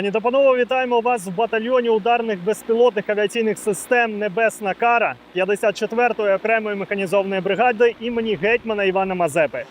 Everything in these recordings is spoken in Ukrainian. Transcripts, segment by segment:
Пані та панове, вітаємо вас в батальйоні ударних безпілотних авіаційних систем Небесна Кара 54-ї окремої механізованої бригади імені гетьмана Івана Мазепи.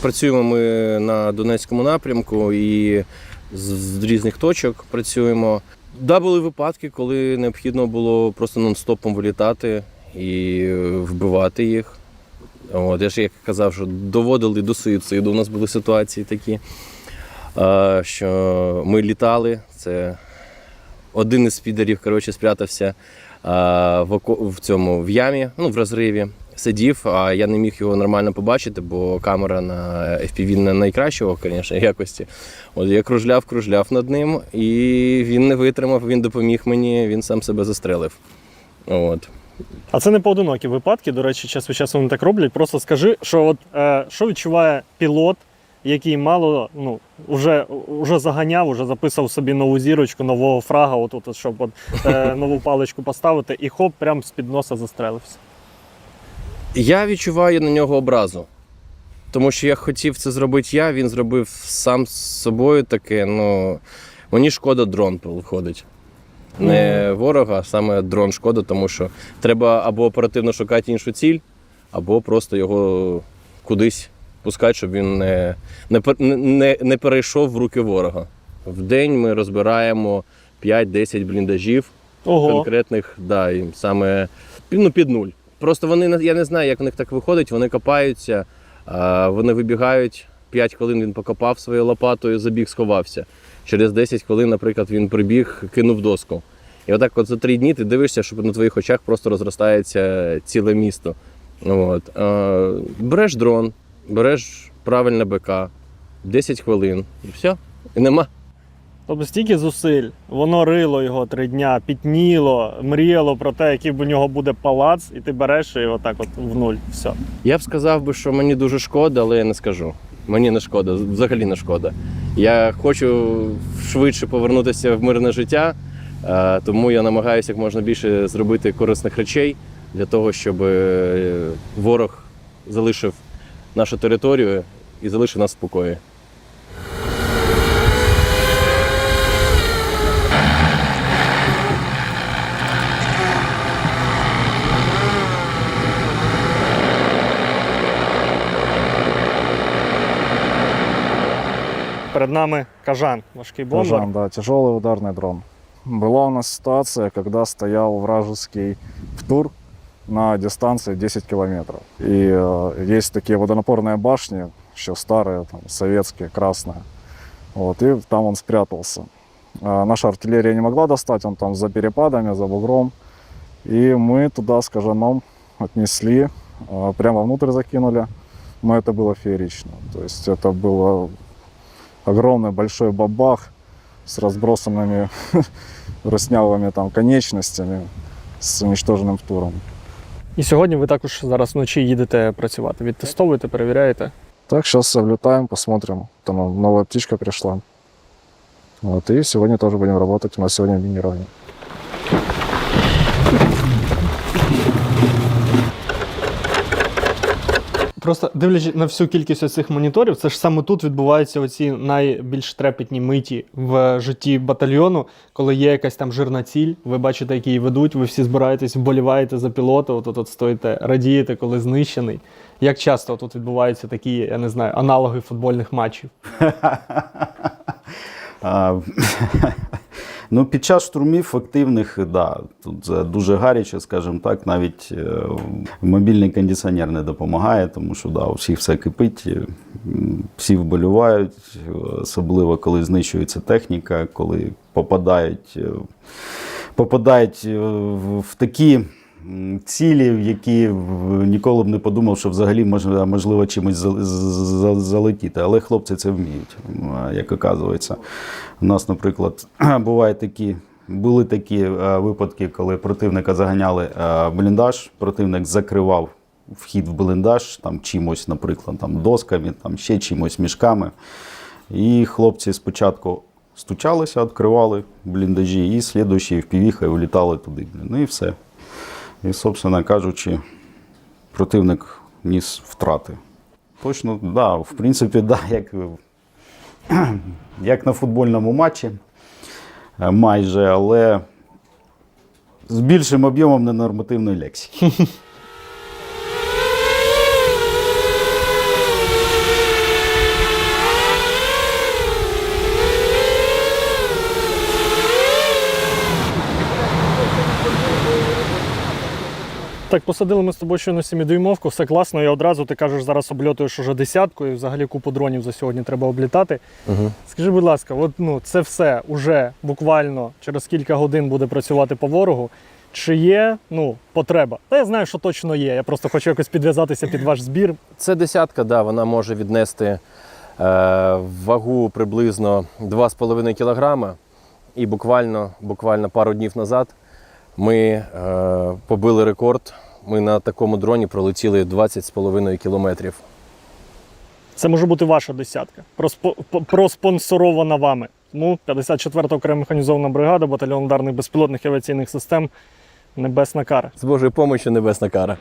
Працюємо ми на Донецькому напрямку і з, різних точок працюємо. Да, були випадки, коли необхідно було просто нон-стопом вилітати і е, вбивати їх. От, я ж як казав, що доводили до суїциду. У нас були ситуації такі, що ми літали. Це один із підерів коротше, спрятався в цьому в ямі, ну, в розриві. Сидів, а я не міг його нормально побачити, бо камера на FPV не найкращого, звісно, якості. От я кружляв, кружляв над ним, і він не витримав, він допоміг мені, він сам себе застрелив. От. А це не поодинокі випадки. До речі, час від часу вони так роблять. Просто скажи, що от е, що відчуває пілот, який мало ну вже, вже заганяв, вже записав собі нову зірочку, нового фрага, отут, от, щоб от, е, нову паличку поставити, і хоп, прям з-під носа застрелився. Я відчуваю на нього образу. Тому що я хотів це зробити я, він зробив сам з собою таке. Ну, мені шкода дрон виходить. Не ворога, а саме дрон шкода, тому що треба або оперативно шукати іншу ціль, або просто його кудись пускати, щоб він не, не, не, не, не перейшов в руки ворога. В день ми розбираємо 5-10 бліндажів Ого. конкретних, да, і саме ну, під нуль. Просто вони я не знаю, як в них так виходить. Вони копаються, вони вибігають. 5 хвилин він покопав своєю лопатою, забіг, сховався. Через 10 хвилин, наприклад, він прибіг, кинув доску. І отак, от за три дні ти дивишся, що на твоїх очах просто розростається ціле місто. От. Береш дрон, береш правильне БК, 10 хвилин, і все. І нема. Тобто стільки зусиль, воно рило його три дня, пітніло, мріяло про те, який у нього буде палац, і ти береш і отак от в нуль. Все. Я б сказав би, що мені дуже шкода, але я не скажу. Мені не шкода, взагалі не шкода. Я хочу швидше повернутися в мирне життя, е, тому я намагаюся як можна більше зробити корисних речей для того, щоб е, ворог залишив нашу територію і залишив нас в спокої. Перед нами кажан, важкий бомбер. Кажан, да, тяжелый ударный дрон. Была у нас ситуация, когда стоял вражеский ПТУР на дистанции 10 километров. И э, есть такие водонапорные башни, еще старые, там, советские, красные. Вот, и там он спрятался. А наша артиллерия не могла достать, он там за перепадами, за бугром. И мы туда с кажаном отнесли, э, прямо внутрь закинули. Но это было феерично. То есть это было огромный большой бабах с разбросанными руснявыми там конечностями, с уничтоженным туром. І сьогодні ви також зараз вночі їдете працювати. Відтестовуєте, перевіряєте. Так, сейчас облетаем, посмотрим. Там новая птичка пришла. Вот, и сегодня тоже будем работать. У нас сегодня минирование. Просто дивлячись на всю кількість цих моніторів, це ж саме тут відбуваються оці найбільш трепетні миті в житті батальйону, коли є якась там жирна ціль, ви бачите, які її ведуть, ви всі збираєтесь, вболіваєте за пілота, от от стоїте, радієте, коли знищений. Як часто тут відбуваються такі, я не знаю, аналоги футбольних матчів? Ну, під час штурмів активних, да, тут це дуже гаряче, скажімо так, навіть е, мобільний кондиціонер не допомагає, тому що да, у всіх все кипить, е, всі вболівають, е, особливо коли знищується техніка, коли попадають, е, попадають е, в такі. Цілі, які ніколи б не подумав, що взагалі можна можливо чимось за- за- залетіти. Але хлопці це вміють, як оказується. У нас, наприклад, бувають такі. Були такі е, випадки, коли противника заганяли е, бліндаж, противник закривав вхід в бліндаж там чимось, наприклад, там досками, там ще чимось мішками. І хлопці спочатку стучалися, відкривали бліндажі, і слідуючі впівіха влітали туди. Ну і все. І, собственно кажучи, противник ніс втрати. Точно, да, в принципі, да, як, як на футбольному матчі е, майже, але з більшим об'ємом ненормативної лексики. Так, посадили ми з тобою щойно сімідюймовку, все класно, і одразу ти кажеш, зараз обльотуєш уже десятку, і взагалі купу дронів за сьогодні треба облітати. Угу. Скажи, будь ласка, от ну це все уже буквально через кілька годин буде працювати по ворогу. Чи є ну потреба? Та я знаю, що точно є. Я просто хочу якось підв'язатися під ваш збір. Це десятка, да, вона може віднести е, вагу приблизно 2,5 кг. І буквально, буквально пару днів назад ми е, побили рекорд. Ми на такому дроні пролетіли 20,5 кілометрів. Це може бути ваша десятка, проспо- проспонсорована вами. Тому 54-та окрема механізована бригада, батальйон ударних безпілотних авіаційних систем Небесна кара. З Божою помощі, небесна кара.